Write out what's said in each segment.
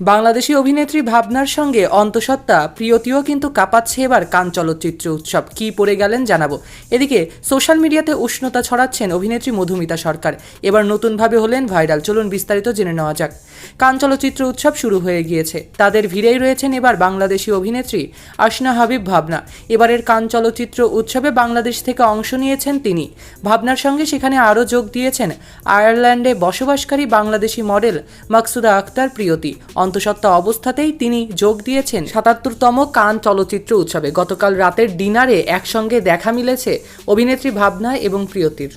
বাংলাদেশি অভিনেত্রী ভাবনার সঙ্গে অন্তঃসত্ত্বা, প্রিয়তিও কিন্তু কাঁপাচ্ছে এবার কান চলচ্চিত্র উৎসব। কি পড়ে গেলেন জানাব। এদিকে, সোশ্যাল মিডিয়াতে উষ্ণতা ছড়াচ্ছেন অভিনেত্রী মধুমিতা সরকার। এবার নতুনভাবে হলেন ভাইরাল। চলুন বিস্তারিত জেনে নেওয়া যাক। কান চলচ্চিত্র উৎসব শুরু হয়ে গিয়েছে। তাদের ভিড়েই রয়েছেন এবার বাংলাদেশি অভিনেত্রী আশনা হাবিব ভাবনা। এবারের কান চলচ্চিত্র উৎসবে বাংলাদেশ থেকে অংশ নিয়েছেন তিনি। ভাবনার সঙ্গে সেখানে আরও যোগ দিয়েছেন আয়ারল্যান্ডে বসবাসকারী বাংলাদেশি মডেল মাকসুদা আক্তার প্রিয়তি। অন্তঃসত্ত্বা অবস্থাতেই তিনি যোগ দিয়েছেন সাতাত্তরতম কান চলচ্চিত্র উৎসবে। গতকাল রাতের ডিনারে একসঙ্গে দেখা মিলেছে অভিনেত্রী ভাবনা এবং প্রিয়তির।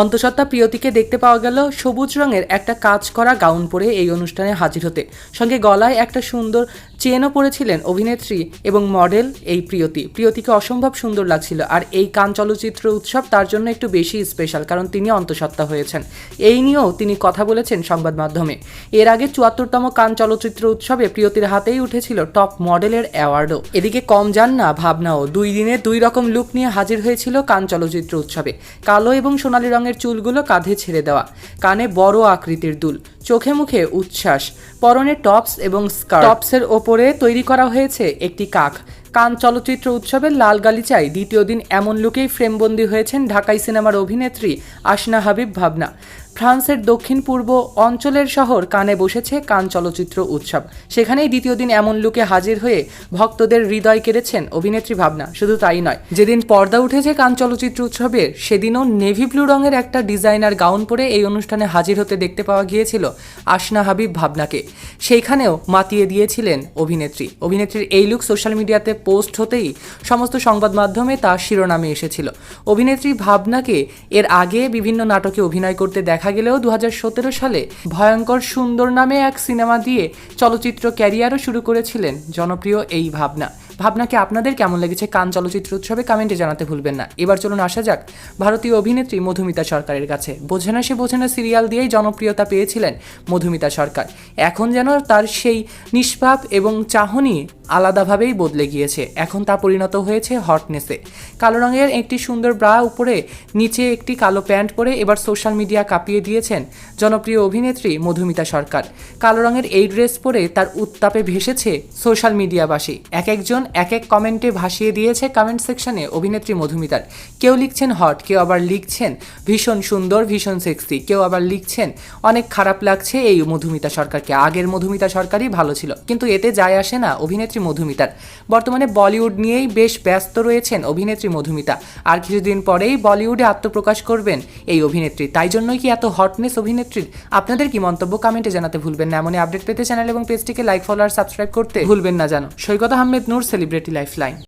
অন্তঃসত্ত্বা প্রিয়তিকে দেখতে পাওয়া গেল সবুজ রঙের একটা কাজ করা গাউন পরে এই অনুষ্ঠানে হাজির হতে। সঙ্গে গলায় একটা সুন্দর চেনও পরেছিলেন অভিনেত্রী এবং মডেল এই প্রিয়তি। প্রিয়তিকে অসম্ভব সুন্দর লাগছিল আর এই কান চলচ্চিত্র উৎসব তার জন্য একটু বেশি স্পেশাল কারণ তিনি অন্তঃসত্ত্বা হয়েছেন। এই নিয়েও তিনি কথা বলেছেন সংবাদ মাধ্যমে। এর আগে চুয়াত্তরতম কান চলচ্চিত্র উৎসবে প্রিয়তির হাতেই উঠেছিল টপ মডেলের অ্যাওয়ার্ডও এদিকে কম যান না, ভাবনাও। দুই দিনে দুই রকম লুক নিয়ে হাজির হয়েছিল কান চলচ্চিত্র উৎসবে। কালো এবং সোনালী রঙের চুলগুলো কাঁধে ছেড়ে দেওয়া। কানে বড় আকৃতির দুল। চোখে মুখে উচ্ছ্বাস পরনে টপস এবং স্কার্ট। টপসের ওপরে তৈরি করা হয়েছে একটি কাক। কান চলচ্চিত্র উৎসবের লাল গালিচায় দ্বিতীয় দিন এমন লুকেই ফ্রেমবন্দি হয়েছেন ঢাকাই সিনেমার অভিনেত্রী আশনা হাবিব ভাবনা। ফ্রান্সের দক্ষিণ পূর্ব অঞ্চলের শহর কানে বসেছে কান চলচ্চিত্র উৎসব। সেখানেই দ্বিতীয় দিন এমন লুকে হাজির হয়ে ভক্তদের হৃদয় কেড়েছেন অভিনেত্রী ভাবনা। শুধু তাই নয়, যেদিন পর্দা উঠেছে কান চলচ্চিত্র উৎসবের, সেদিনও নেভি ব্লু রঙের একটা ডিজাইনার গাউন পরে এই অনুষ্ঠানে হাজির হতে দেখতে পাওয়া গিয়েছিল আশনা হাবিব ভাবনাকে। সেইখানেও মাতিয়ে দিয়েছিলেন অভিনেত্রী। অভিনেত্রীর এই লুক সোশ্যাল মিডিয়াতে পোস্ট হতেই সমস্ত সংবাদ মাধ্যমে তার শিরোনামে এসেছিল। অভিনেত্রী ভাবনাকে এর আগে বিভিন্ন নাটকে অভিনয় করতে দেখা গেলেও দু হাজার সতেরো সালে ভয়ঙ্কর সুন্দর নামে এক সিনেমা দিয়ে চলচ্চিত্র ক্যারিয়ারও শুরু করেছিলেন জনপ্রিয় এই ভাবনা। ভাবনাকে আপনাদের কেমন লেগেছে কান চলচ্চিত্র উৎসবে কমেন্টে জানাতে ভুলবেন না। এবার চলুন আসা যাক ভারতীয় অভিনেত্রী মধুমিতা সরকারের কাছে। বোঝে না সে বোঝে না সিরিয়াল দিয়েই জনপ্রিয়তা পেয়েছিলেন মধুমিতা সরকার। এখন যেন তার সেই নিষ্পাপ এবং চাহনি আলাদাভাবেই বদলে গিয়েছে। এখন তা পরিণত হয়েছে হটনেসে। কালো রঙের একটি সুন্দর ব্রা উপরে, নিচে একটি কালো প্যান্ট পরে এবার সোশ্যাল মিডিয়া কাঁপিয়ে দিয়েছেন জনপ্রিয় অভিনেত্রী মধুমিতা সরকার। কালো রঙের এই ড্রেস পরে তার উত্তাপে ভেসেছে সোশ্যাল মিডিয়াবাসী। এক একজন এক এক কমেন্টে ভাসিয়ে দিয়েছে কমেন্ট সেকশনে অভিনেত্রী মধুমিতার। কেউ লিখছেন হট কেউ আবার লিখছেন ভীষণ সুন্দর, ভীষণ সেক্সি কেউ আবার লিখছেন অনেক খারাপ লাগছে, এই মধুমিতা সরকারকে। আগের মধুমিতা সরকারই ভালো ছিল, কিন্তু এতে যায় আসে না অভিনেত্রী মধুমিতার। বর্তমানে বলিউড নিয়েই বেশ ব্যস্ত রয়েছেন অভিনেত্রী মধুমিতা। আর কিছুদিন পরেই বলিউডে আত্মপ্রকাশ করবেন এই অভিনেত্রী। তাই জন্যই কি এত হটনেস অভিনেত্রীর? আপনাদের কি মন্তব্য কমেন্টে জানাতে ভুলবেন না। এমনই আপডেট পেতে চ্যানেল এবং পেজটিকে লাইক ফলো আর সাবস্ক্রাইব করতে ভুলবেন না জানো। সৈকত আহমেদ নূর Celebrity Lifeline.